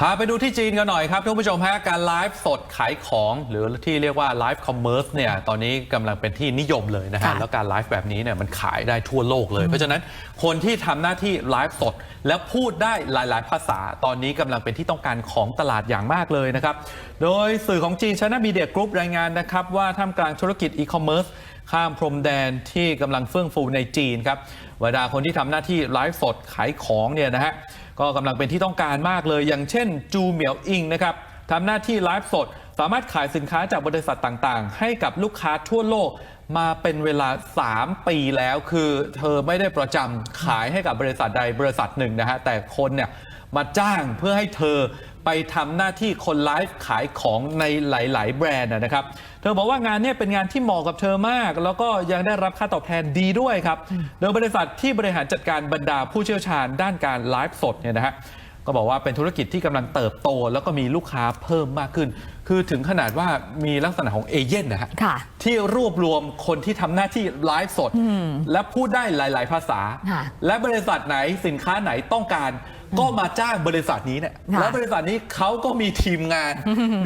พาไปดูที่จีนกันหน่อยครับท่านผู้ชมฮะการไลฟ์สดขายของหรือที่เรียกว่าไลฟ์คอมเมอร์สเนี่ยตอนนี้กำลังเป็นที่นิยมเลยนะฮะค่ะแล้วการไลฟ์แบบนี้เนี่ยมันขายได้ทั่วโลกเลย เพราะฉะนั้นคนที่ทำหน้าที่ไลฟ์สดและพูดได้หลาย ๆ ภาษา ตอนนี้กำลังเป็นที่ต้องการของตลาดอย่างมากเลยนะครับ โดยสื่อของจีนชนะมีเดียกรุ๊ปรายงานนะครับว่าท่ามกลางธุรกิจอีคอมเมิร์ซ ข้ามพรมแดนที่กำลังเฟื่องฟูในจีนครับบรรดาคนที่ทำหน้าที่ไลฟ์สดขายของเนี่ยนะฮะก็กำลังเป็นที่ต้องการมากเลย อย่างเช่น จูเหมียวอิงนะครับทำหน้าที่ไลฟ์สด สามารถขายสินค้าจากบริษัทต่างๆ ให้กับลูกค้าทั่วโลกมาเป็นเวลา 3 ปีแล้ว คือเธอไม่ได้ประจำขายให้กับบริษัทใดบริษัทหนึ่งนะฮะแต่คนเนี่ยมาจ้างเพื่อให้เธอ ไปทำหน้าที่คนไลฟ์ขายของในหลาย ๆ แบรนด์นะครับ เธอบอกว่างานนี้เป็นงานที่เหมาะกับเธอมาก แล้วก็ยังได้รับค่าตอบแทนดีด้วยครับ โดยบริษัทที่บริหารจัดการบรรดาผู้เชี่ยวชาญด้านการไลฟ์สดเนี่ยนะฮะก็บอกว่าเป็นธุรกิจที่กำลังเติบโต แล้วก็มีลูกค้าเพิ่มมากขึ้นคือถึงขนาดว่ามีลักษณะของเอเย่นนะฮะค่ะที่รวบรวมคนที่ทำหน้าที่ไลฟ์สด และพูดได้หลาย ๆ ภาษา ค่ะและบริษัทไหนสินค้าไหนต้องการ ก็มาจ้างบริษัทนี้เนี่ยค่ะ แล้วบริษัทนี้เขาก็มีทีมงาน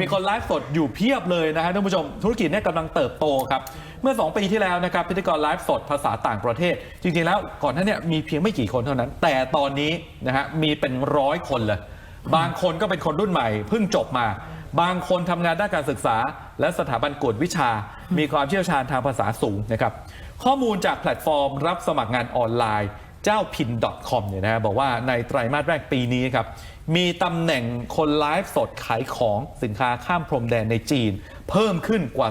มีคนไลฟ์สดอยู่เพียบเลยนะฮะท่านผู้ชมธุรกิจเนี่ยกำลังเติบโตครับ เมื่อ 2 ปีที่แล้วนะครับพิธีกรไลฟ์สดภาษาต่างประเทศ จริง ๆ แล้วก่อนหน้าเนี้มีเพียงไม่กี่คนเท่านั้น แต่ตอนนี้นะฮะมีเป็นร้อยคนเลย บางคนก็เป็นคนรุ่นใหม่เพิ่งจบมา บางคนทำงานด้านการศึกษา และสถาบันกวดวิชา มีความเชี่ยวชาญทางภาษาสูงนะครับ ข้อมูลจากแพลตฟอร์มรับสมัครงานออนไลน์ เจ้าพิน .com เนี่ยนะฮะบอกว่าในไตรมาสแรกปีนี้ครับ มีตำแหน่งคนไลฟ์สดขายของสินค้าข้ามพรมแดนในจีน เพิ่มขึ้นกว่า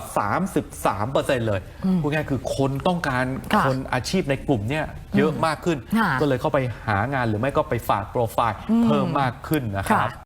33%เลยพูดง่ายๆคือคนต้องการค่ะคนอาชีพในกลุ่มเนี่ยเยอะมากขึ้น ค่ะ ก็เลยเข้าไปหางานหรือไม่ก็ไปฝากโปรไฟล์เพิ่มมากขึ้นนะครับค่ะ